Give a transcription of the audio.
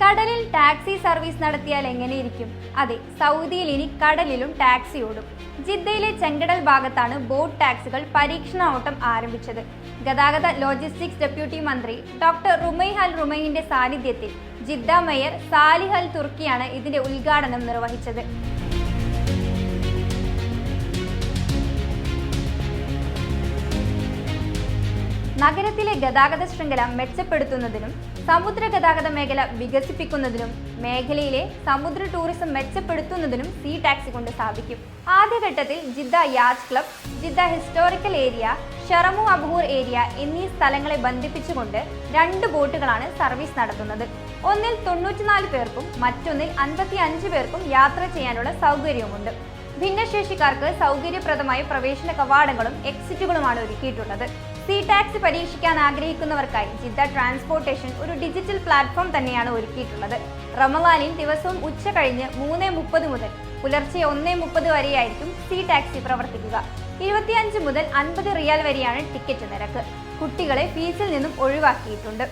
കടലിൽ taxi service നടത്തിയാൽ എങ്ങനെയിരിക്കും? അതെ സൗദിയിൽ ഇനി കടലിലും ടാക്സി ഓടും. ജിദ്ദയിലെ ചെങ്കടൽ ഭാഗത്താണ് ബോട്ട് ടാക്സികൾ പരീക്ഷണ ഓട്ടം ആരംഭിച്ചത്. ഗതാഗത ലോജിസ്റ്റിക്സ് ഡെപ്യൂട്ടി മന്ത്രി ഡോക്ടർ റുമൈഹൽ അൽ റുമൈന്റെ സാന്നിധ്യത്തിൽ ജിദ്ദ മേയർ സാലിഹൽ തുർക്കിയാണ് ഇതിന്റെ ഉദ്ഘാടനം നിർവഹിച്ചത്. നഗരത്തിലെ ഗതാഗത ശൃംഖല മെച്ചപ്പെടുത്തുന്നതിനും സമുദ്ര ഗതാഗത മേഖല വികസിപ്പിക്കുന്നതിനും മേഖലയിലെ സമുദ്ര ടൂറിസം മെച്ചപ്പെടുത്തുന്നതിനും സീ ടാക്സി കൊണ്ട് സാധിക്കും. ആദ്യഘട്ടത്തിൽ Jeddah yacht club Jeddah historical area Sharm Obhur area എന്നീ സ്ഥലങ്ങളെ ബന്ധിപ്പിച്ചുകൊണ്ട് രണ്ട് ബോട്ടുകളാണ് സർവീസ് നടത്തുന്നത്. ഒന്നിൽ തൊണ്ണൂറ്റിനാല് പേർക്കും മറ്റൊന്നിൽ അൻപത്തി അഞ്ച് പേർക്കും യാത്ര ചെയ്യാനുള്ള സൗകര്യവുമുണ്ട്. ഭിന്നശേഷിക്കാർക്ക് സൗകര്യപ്രദമായ പ്രവേശന കവാടങ്ങളും എക്സിറ്റുകളുമാണ് ഒരുക്കിയിട്ടുള്ളത്. സി ടാക്സി പരീക്ഷിക്കാൻ ആഗ്രഹിക്കുന്നവർക്കായി ജിദ്ദ ട്രാൻസ്പോർട്ടേഷൻ ഒരു ഡിജിറ്റൽ പ്ലാറ്റ്ഫോം തന്നെയാണ് ഒരുക്കിയിട്ടുള്ളത്. റമലാനിൽ ദിവസവും ഉച്ച കഴിഞ്ഞ് മൂന്ന് മുപ്പത് മുതൽ പുലർച്ചെ ഒന്ന് മുപ്പത് വരെയായിരിക്കും സി ടാക്സി പ്രവർത്തിക്കുക. ഇരുപത്തിയഞ്ച് മുതൽ അൻപത് റിയാൽ വരെയാണ് ടിക്കറ്റ് നിരക്ക്. കുട്ടികളെ ഫീസിൽ നിന്നും ഒഴിവാക്കിയിട്ടുണ്ട്.